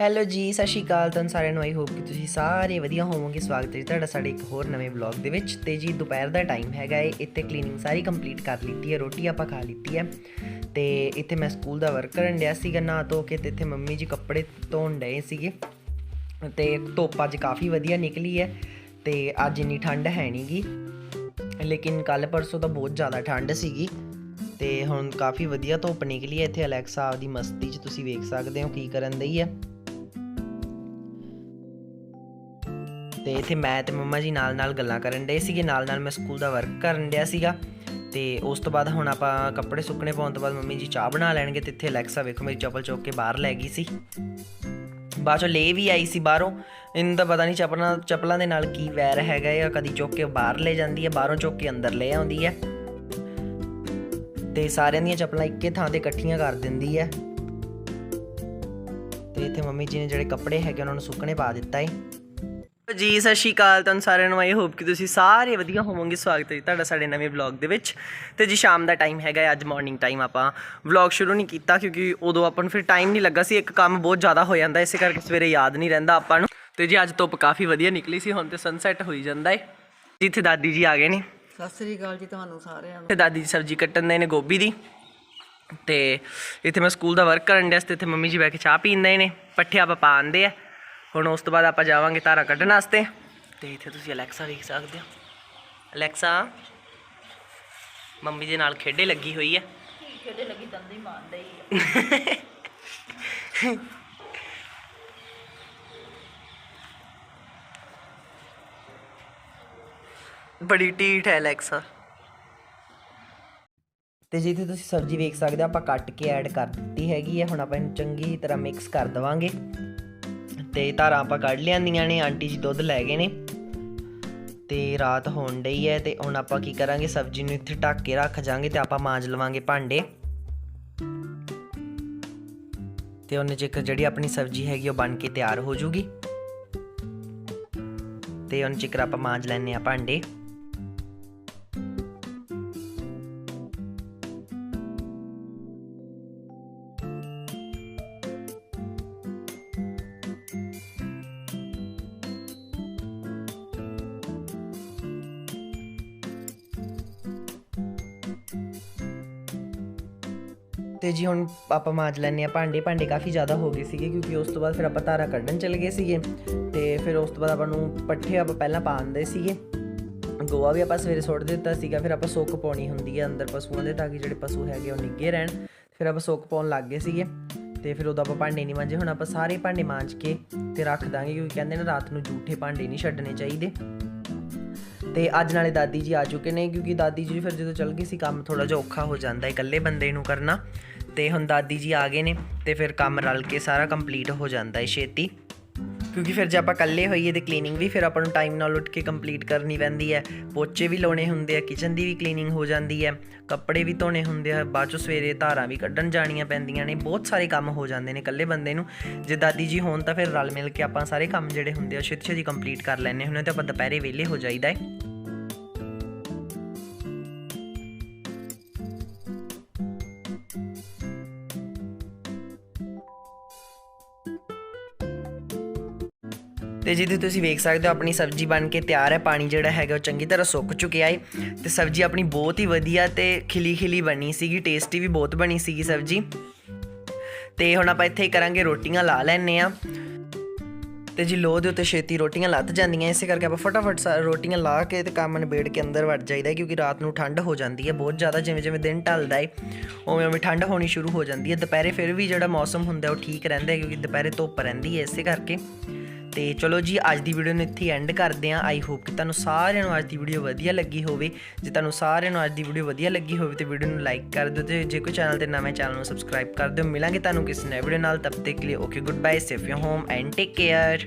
Hello ਜੀ, ਸਤਿ ਸ਼੍ਰੀ ਅਕਾਲ। ਤੁਹਾਨੂੰ ਸਾਰਿਆਂ ਨੂੰ ਆਈ ਹੋਪ ਕਿ ਤੁਸੀਂ ਸਾਰੇ ਵਧੀਆ ਹੋਵੋਗੇ। ਸਵਾਗਤ ਹੈ ਜੀ ਤੁਹਾਡਾ ਸਾਡੇ ਇੱਕ ਹੋਰ ਨਵੇਂ ਵਲੌਗ ਦੇ ਵਿੱਚ। ਤੇ ਜੀ, ਦੁਪਹਿਰ ਦਾ ਟਾਈਮ ਹੈਗਾ ਏ। ਇੱਥੇ ਕਲੀਨਿੰਗ ਸਾਰੀ ਕੰਪਲੀਟ ਕਰ ਲਿੱਤੀ ਹੈ। ਰੋਟੀ ਆਪਾਂ ਖਾ ਲਿੱਤੀ ਹੈ। ਤੇ ਇੱਥੇ ਮੈਂ ਸਕੂਲ ਦਾ ਵਰਕ ਕਰਨ ਡਿਆ ਸੀਗਾ। ਨਾ ਧੋ ਕੇ ਤੇ ਇੱਥੇ ਮੰਮੀ ਜੀ ਕੱਪੜੇ ਧੋਣ ਡਏ ਸੀਗੇ। ਤੇ ਧੁੱਪ ਅੱਜ ਕਾਫੀ ਵਧੀਆ ਨਿਕਲੀ ਹੈ। ਤੇ ਅੱਜ ਇੰਨੀ ਠੰਡ ਹੈ ਨਹੀਂਗੀ ਲੇਕਿਨ ਕੱਲ ਪਰਸੋਂ ਤਾਂ ਬਹੁਤ ਜ਼ਿਆਦਾ ਠੰਡ ਸੀਗੀ। ਤੇ ਹੁਣ ਕਾਫੀ ਵਧੀਆ ਧੁੱਪ ਨਿਕਲੀ ਹੈ। ਇੱਥੇ ਅਲੈਕਸਾ ਆਪਦੀ ਮਸਤੀ 'ਚ ਤੁਸੀਂ ਵੇਖ ਸਕਦੇ ਹੋ ਕੀ ਕਰਨ ਦਈ ਹੈ। ਤੇ ਇੱਥੇ ਮੈਂ ਤੇ ਮੰਮਾ ਜੀ ਨਾਲ ਨਾਲ ਗੱਲਾਂ ਕਰਨ ਡਏ ਸੀਗੇ, ਨਾਲ ਨਾਲ ਮੈਂ ਸਕੂਲ ਦਾ ਵਰਕ ਕਰਨ ਡਿਆ ਸੀਗਾ। ਤੇ ਉਸ ਤੋਂ ਬਾਅਦ ਹੁਣ ਆਪਾਂ ਕੱਪੜੇ ਸੁੱਕਣੇ ਪਾਉਣ ਤੋਂ ਬਾਅਦ ਮੰਮੀ ਜੀ ਚਾਹ ਬਣਾ ਲੈਣਗੇ ਤੇ ਇੱਥੇ ਅਲੈਕਸਾ ਵੇਖੋ ਮੇਰੀ ਚੱਪਲ ਚੁੱਕ ਕੇ ਬਾਹਰ ਲੈ ਗਈ ਸੀ। ਬਾਅਦ ਚੋਂ ਲੈ ਵੀ ਆਈ ਸੀ ਬਾਹਰੋਂ। ਇਹਨੂੰ ਤਾਂ ਪਤਾ ਨਹੀਂ ਚੱਪਲਾਂ ਚੱਪਲਾਂ ਦੇ ਨਾਲ ਕੀ ਵੈਰ ਹੈਗਾ ਜਾਂ ਕਦੀ ਚੁੱਕ ਕੇ ਬਾਹਰ ਲੈ ਜਾਂਦੀ ਹੈ ਬਾਹਰੋਂ ਚੁੱਕ ਕੇ ਅੰਦਰ ਲੈ ਆਉਂਦੀ ਹੈ ਤੇ ਸਾਰਿਆਂ ਦੀਆਂ ਚੱਪਲਾਂ ਇੱਕੇ ਥਾਂ ਤੇ ਇਕੱਠੀਆਂ ਕਰ ਦਿੰਦੀ ਹੈ ਤੇ ਇੱਥੇ ਮੰਮੀ ਜੀ ਨੇ ਜਿਹੜੇ ਕੱਪੜੇ ਹੈਗੇ ਉਹਨਾਂ ਨੂੰ ਸੁੱਕਣੇ ਪਾ ਦਿੱਤਾ ਹੈ ਜੀ ਸਤਿ ਸ਼੍ਰੀ ਅਕਾਲ ਤੁਹਾਨੂੰ ਸਾਰਿਆਂ ਨੂੰ। ਆਈ ਹੋਪ ਕਿ ਤੁਸੀਂ ਸਾਰੇ ਵਧੀਆ ਹੋਵੋਗੇ। ਸਵਾਗਤ ਹੈ ਤੁਹਾਡਾ ਸਾਡੇ ਨਵੇਂ ਵਲੌਗ ਦੇ ਵਿੱਚ। ਤੇ ਜੀ ਸ਼ਾਮ ਦਾ ਟਾਈਮ ਹੈਗਾ ਅੱਜ ਮਾਰਨਿੰਗ ਟਾਈਮ ਆਪਾਂ ਵਲੌਗ ਸ਼ੁਰੂ ਨਹੀਂ ਕੀਤਾ ਕਿਉਂਕਿ ਉਦੋਂ ਆਪਾਂ ਨੂੰ ਫਿਰ ਟਾਈਮ ਨਹੀਂ ਲੱਗਾ ਸੀ। ਇੱਕ ਕੰਮ ਬਹੁਤ ਜ਼ਿਆਦਾ ਹੋ ਜਾਂਦਾ ਇਸੇ ਕਰਕੇ ਸਵੇਰੇ ਯਾਦ ਨਹੀਂ ਰਹਿੰਦਾ ਆਪਾਂ ਨੂੰ। ਤੇ ਜੀ ਅੱਜ ਧੁੱਪ ਕਾਫੀ ਵਧੀਆ ਨਿਕਲੀ ਸੀ। ਹੁਣ ਤੇ ਸਨਸੈਟ ਹੋਈ ਜਾਂਦਾ ਹੈ। ਜੀ ਇੱਥੇ ਦਾਦੀ ਜੀ ਆ ਗਏ ਨੇ। ਸਤਿ ਸ੍ਰੀ ਅਕਾਲ ਜੀ ਤੁਹਾਨੂੰ ਸਾਰਿਆਂ ਨੂੰ। ਤੇ ਦਾਦੀ ਜੀ ਸਬਜ਼ੀ ਕੱਟਣ ਦੇ ਨੇ ਗੋਭੀ ਦੀ। ਤੇ ਇੱਥੇ ਮੈਂ ਸਕੂਲ ਦਾ ਵਰਕ ਕਰਨ ਡਿਆ ਤੇ ਇੱਥੇ ਮੰਮੀ ਜੀ ਬੈ ਕੇ ਚਾਹ ਪੀਂਦੇ ਨੇ। ਪੱਠੇ ਆਪਾਂ ਪਾਉਂਦੇ ਆ। ਹੁਣ ਉਸ ਤੋਂ ਬਾਅਦ ਆਪਾਂ ਜਾਵਾਂਗੇ ਧਾਰਾ ਕੱਢਣ ਵਾਸਤੇ। ਤੇ ਇੱਥੇ ਤੁਸੀਂ ਅਲੈਕਸਾ ਵੇਖ ਸਕਦੇ ਹੋ। ਅਲੈਕਸਾ ਮੰਮੀ ਦੇ ਨਾਲ ਖੇਡੇ ਲੱਗੀ ਹੋਈ ਹੈ। ਖੇਡੇ ਲੱਗੀ ਦੰਦੀ ਮਾਰਦਾ ਹੀ ਬੜੀ ਢੀਠ ਹੈ ਅਲੈਕਸਾ। ਤੇ ਜਿੱਥੇ ਤੁਸੀਂ ਸਬਜ਼ੀ ਵੇਖ ਸਕਦੇ ਹੋ ਆਪਾਂ ਕੱਟ ਕੇ ਐਡ ਕਰ ਦਿੱਤੀ ਹੈਗੀ ਹੈ। ਹੁਣ ਆਪਾਂ ਇਹਨੂੰ ਚੰਗੀ ਤਰ੍ਹਾਂ ਮਿਕਸ ਕਰ ਦਵਾਂਗੇ। ਤੇ ਧਾਰਾਂ ਆਪਾਂ ਕੱਢ ਲਿਆਂਦੀਆਂ ਨੇ, ਆਂਟੀ ਜੀ ਦੁੱਧ ਲੈ ਗਏ ਨੇ। ਤੇ ਰਾਤ ਹੋਣ ਡਈ ਹੈ ਤੇ ਹੁਣ ਆਪਾਂ ਕੀ ਕਰਾਂਗੇ, ਸਬਜ਼ੀ ਨੂੰ ਇੱਥੇ ਢੱਕ ਕੇ ਰੱਖ ਜਾਾਂਗੇ ਤੇ ਆਪਾਂ ਮਾਂਜ ਲਵਾਂਗੇ ਭਾਂਡੇ। ਤੇ ਉਹਨੇ ਚਿਕਰ ਜਿਹੜੀ ਆਪਣੀ ਸਬਜ਼ੀ ਹੈਗੀ ਉਹ ਬਣ ਕੇ ਤਿਆਰ ਹੋ ਜੂਗੀ। ਤੇ ਉਹਨੇ ਚਿਕਰ ਆਪਾਂ ਮਾਂਜ ਲੈਣੇ ਆ ਭਾਂਡੇ। ਤੇ ਜੀ ਹੁਣ ਆਪਾਂ ਮਾਂਜ ਲੈਣੇ ਆ ਭਾਂਡੇ ਭਾਂਡੇ ਕਾਫੀ ਜ਼ਿਆਦਾ ਹੋ ਗਏ ਸੀਗੇ ਕਿਉਂਕਿ ਉਸ ਤੋਂ ਬਾਅਦ ਫਿਰ ਆਪਾਂ ਧਾਰਾ ਕੱਢਣ ਚਲੇ ਗਏ ਸੀਗੇ। ਤੇ ਫਿਰ ਉਸ ਤੋਂ ਬਾਅਦ ਆਪਾਂ ਨੂੰ ਪੱਠੇ ਆਪਾਂ ਪਹਿਲਾਂ ਪਾਉਂਦੇ ਸੀਗੇ। ਗੋਆ ਵੀ ਆਪਾਂ ਸਵੇਰੇ ਸੁੱਟ ਦਿੱਤਾ ਸੀਗਾ, ਫਿਰ ਆਪਾਂ ਸੁੱਕ ਪਾਉਣੀ ਹੁੰਦੀ ਹੈ ਅੰਦਰ ਪਸ਼ੂਆਂ ਦੇ ਤਾਂ ਕਿ ਜਿਹੜੇ ਪਸ਼ੂ ਹੈਗੇ ਉਹ ਨਿੱਗੇ ਰਹਿਣ। ਫਿਰ ਆਪਾਂ ਸੁੱਕ ਪਾਉਣ ਲੱਗ ਗਏ ਸੀਗੇ। ਤੇ ਫਿਰ ਉਦੋਂ ਆਪਾਂ ਭਾਂਡੇ ਨਹੀਂ ਮਾਂਜੇ, ਹੁਣ ਆਪਾਂ ਸਾਰੇ ਭਾਂਡੇ ਮਾਂਜ ਕੇ ਤੇ ਰੱਖ ਦਾਂਗੇ ਕਿਉਂਕਿ ਕਹਿੰਦੇ ਨੇ ਰਾਤ ਨੂੰ ਝੂਠੇ ਭਾਂਡੇ ਨਹੀਂ ਛੱਡਣੇ ਚਾਹੀਦੇ। ਤੇ ਅੱਜ ਨਾਲੇ ਦਾਦੀ ਜੀ ਆ ਚੁੱਕੇ ਨੇ ਕਿਉਂਕਿ ਦਾਦੀ ਜੀ ਫਿਰ ਜਦੋਂ ਚੱਲ ਗਈ ਸੀ, ਕੰਮ ਥੋੜਾ ਜਿਹਾ ਔਖਾ ਹੋ ਜਾਂਦਾ ਹੈ ਇਕੱਲੇ ਬੰਦੇ ਨੂੰ ਕਰਨਾ। ਤੇ ਹੁਣ ਦਾਦੀ ਜੀ ਆ ਗਏ ਨੇ ਤੇ ਫਿਰ ਕੰਮ ਰਲ ਕੇ ਸਾਰਾ ਕੰਪਲੀਟ ਹੋ ਜਾਂਦਾ ਹੈ ਛੇਤੀ। ਕਿਉਂਕਿ ਫਿਰ ਜੇ ਆਪਾਂ ਇਕੱਲੇ ਹੋਈਏ ਤੇ ਕਲੀਨਿੰਗ ਵੀ ਫਿਰ ਆਪਾਂ ਨੂੰ ਟਾਈਮ ਨਾਲ ਉੱਠ ਕੇ ਕੰਪਲੀਟ ਕਰਨੀ ਪੈਂਦੀ ਹੈ ਪੋਚੇ ਵੀ ਲਾਉਣੇ ਹੁੰਦੇ ਆ ਕਿਚਨ ਦੀ ਵੀ ਕਲੀਨਿੰਗ ਹੋ ਜਾਂਦੀ ਹੈ ਕੱਪੜੇ ਵੀ ਧੋਣੇ ਹੁੰਦੇ ਆ, ਬਾਅਦ ਚੋਂ ਸਵੇਰੇ ਧਾਰਾਂ ਵੀ ਕੱਢਣ ਜਾਣੀਆਂ ਪੈਂਦੀਆਂ ਨੇ, ਬਹੁਤ ਸਾਰੇ ਕੰਮ ਹੋ ਜਾਂਦੇ ਨੇ ਇਕੱਲੇ ਬੰਦੇ ਨੂੰ। ਜੇ ਦਾਦੀ ਜੀ ਹੋਣ ਤਾਂ ਫਿਰ ਰਲ ਮਿਲ ਕੇ ਆਪਾਂ ਸਾਰੇ ਕੰਮ ਜਿਹੜੇ ਹੁੰਦੇ ਆ ਛੇਤੀ ਛੇਤੀ ਕੰਪਲੀਟ ਕਰ ਲੈਣੇ ਹੁੰਦੇ ਤੇ ਆਪਾਂ ਦੁਪਹਿਰੇ ਵਿਹਲੇ ਹੋ ਜਾਈਦਾ ਹੈ ਤੇ ਜਿਹਦੀ ਤੁਸੀਂ ਵੇਖ ਸਕਦੇ ਹੋ, ਆਪਣੀ ਸਬਜ਼ੀ ਬਣ ਕੇ ਤਿਆਰ ਹੈ, ਪਾਣੀ ਜਿਹੜਾ ਹੈਗਾ ਉਹ ਚੰਗੀ ਤਰ੍ਹਾਂ ਸੁੱਕ ਚੁੱਕਿਆ ਹੈ ਤੇ ਸਬਜ਼ੀ ਆਪਣੀ ਬਹੁਤ ਹੀ ਵਧੀਆ ਤੇ ਖਿਲੀ ਖਿਲੀ ਬਣੀ ਸੀਗੀ, ਟੇਸਟੀ ਵੀ ਬਹੁਤ ਬਣੀ ਸੀਗੀ ਸਬਜ਼ੀ। ਤੇ ਹੁਣ ਆਪਾਂ ਇੱਥੇ ਹੀ ਕਰਾਂਗੇ ਰੋਟੀਆਂ, ਲਾ ਲੈਣੇ ਆ ਤੇ ਜੀ ਲੋਹ ਦੇ ਉੱਤੇ ਛੇਤੀ ਰੋਟੀਆਂ ਲੱਤ ਜਾਂਦੀਆਂ, ਇਸੇ ਕਰਕੇ ਆਪਾਂ ਫਟਾਫਟ ਸਾ- ਰੋਟੀਆਂ ਲਾ ਕੇ ਤੇ ਕੰਮ ਨਿਬੇੜ ਕੇ ਅੰਦਰ ਵੜ ਜਾਈਦਾ ਕਿਉਂਕਿ ਰਾਤ ਨੂੰ ਠੰਡ ਹੋ ਜਾਂਦੀ ਹੈ ਬਹੁਤ ਜ਼ਿਆਦਾ ਜਿਵੇਂ ਜਿਵੇਂ ਦਿਨ ਢਲਦਾ ਹੈ ਉਵੇਂ ਉਵੇਂ ਠੰਡ ਹੋਣੀ ਸ਼ੁਰੂ ਹੋ ਜਾਂਦੀ ਹੈ ਦੁਪਹਿਰੇ ਫਿਰ ਵੀ ਜਿਹੜਾ ਮੌਸਮ ਹੁੰਦਾ ਉਹ ਠੀਕ ਰਹਿੰਦਾ ਹੈ ਕਿਉਂਕਿ ਦੁਪਹਿਰੇ ਧੁੱਪ ਰਹਿੰਦੀ ਹੈ ਇਸੇ ਕਰਕੇ। ਤੇ ਚਲੋ ਜੀ, ਅੱਜ ਦੀ ਵੀਡੀਓ ਨੂੰ ਇੱਥੇ ਐਂਡ ਕਰਦੇ ਹਾਂ। ਆਈ ਹੋਪ ਕਿ ਤੁਹਾਨੂੰ ਸਾਰਿਆਂ ਨੂੰ ਅੱਜ ਦੀ ਵੀਡੀਓ ਵਧੀਆ ਲੱਗੀ ਹੋਵੇ। ਜੇ ਤੁਹਾਨੂੰ ਸਾਰਿਆਂ ਨੂੰ ਅੱਜ ਦੀ ਵੀਡੀਓ ਵਧੀਆ ਲੱਗੀ ਹੋਵੇ ਤੇ ਵੀਡੀਓ ਨੂੰ ਲਾਈਕ ਕਰ ਦਿਓ ਤੇ ਜੇ ਕੋਈ ਚੈਨਲ ਤੇ ਨਵੇਂ ਚੈਨਲ ਨੂੰ ਸਬਸਕ੍ਰਾਈਬ ਕਰ ਦਿਓ। ਮਿਲਾਂਗੇ ਤੁਹਾਨੂੰ ਕਿਸੇ ਨਵੇਂ ਵੀਡੀਓ ਨਾਲ। ਤਬ ਤੱਕ ਲਈ okay good bye safe you home and take care